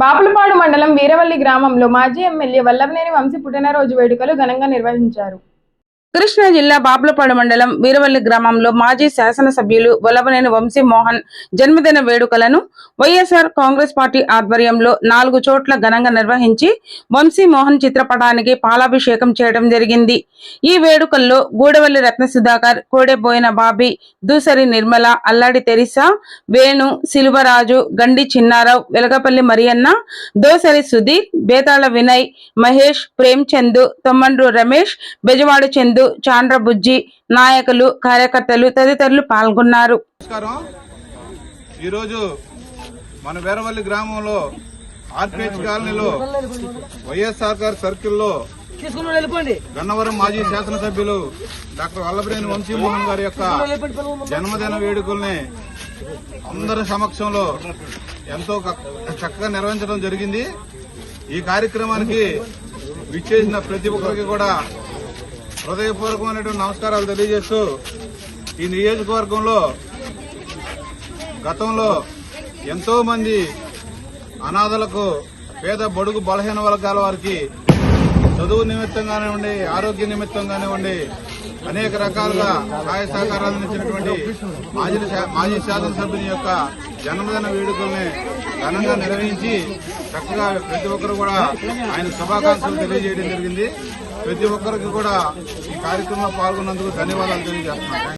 బాపులపాడు మండలం వీరవల్లి గ్రామంలో మాజీ ఎమ్మెల్యే వల్లభనేని వంశీ పుట్టినరోజు వేడుకలు ఘనంగా నిర్వహించారు. కృష్ణా జిల్లా బాపులపాడు మండలం వీరవల్లి గ్రామంలో మాజీ శాసనసభ్యులు వలవనేని వంశీ మోహన్ జన్మదిన వేడుకలను వైఎస్ఆర్ కాంగ్రెస్ పార్టీ ఆధ్వర్యంలో నాలుగు చోట్ల ఘనంగా నిర్వహించి వంశీ మోహన్ చిత్రపటానికి పాలాభిషేకం చేయడం జరిగింది. ఈ వేడుకల్లో గూడవల్లి రత్న సుధాకర్ కోడెబోయిన బాబీ దూసరి నిర్మల అల్లాడి తెరిసా వేణు శిల్వరాజు గండి చిన్నారావు వెలగపల్లి మరియన్న దోసరి సుధీర్ బేతాళ వినయ్ మహేష్ ప్రేమ్ చందు తొమ్మండ్రు రమేష్ బెజవాడ చందు చాండ్ర బుజ్జి నాయకులు కార్యకర్తలు తదితరులు పాల్గొన్నారు. నమస్కారం. ఈరోజు మన వీరవల్లి గ్రామంలో ఆర్పిహెచ్ కాలనీలో వైఎస్ఆర్ గారి సర్కిల్లో గన్నవరం మాజీ శాసనసభ్యులు డాక్టర్ వల్లభనేని వంశీమోహన్ గారి యొక్క జన్మదిన వేడుకల్ని అందరి సమక్షంలో ఎంతో చక్కగా నిర్వహించడం జరిగింది. ఈ కార్యక్రమానికి విచ్చేసిన ప్రతి ఒక్కరికి కూడా హృదయపూర్వకమైనటువంటి నమస్కారాలు తెలియజేస్తూ ఈ నియోజకవర్గంలో గతంలో ఎంతో మంది అనాథలకు పేద బడుగు బలహీన వర్గాల వారికి చదువు నిమిత్తం కానివ్వండి ఆరోగ్య నిమిత్తం కానివ్వండి అనేక రకాలుగా సహాయ సహకారాలు అందించినటువంటి మాజీ మాజీ శాసనసభ్యుని యొక్క జన్మదిన వేడుకల్ని ఘనంగా నిర్వహించి చక్కగా ప్రతి ఒక్కరు కూడా ఆయన శుభాకాంక్షలు తెలియజేయడం జరిగింది. ప్రతి ఒక్కరికి కూడా ఈ కార్యక్రమంలో పాల్గొన్నందుకు ధన్యవాదాలు తెలియజేస్తున్నాను.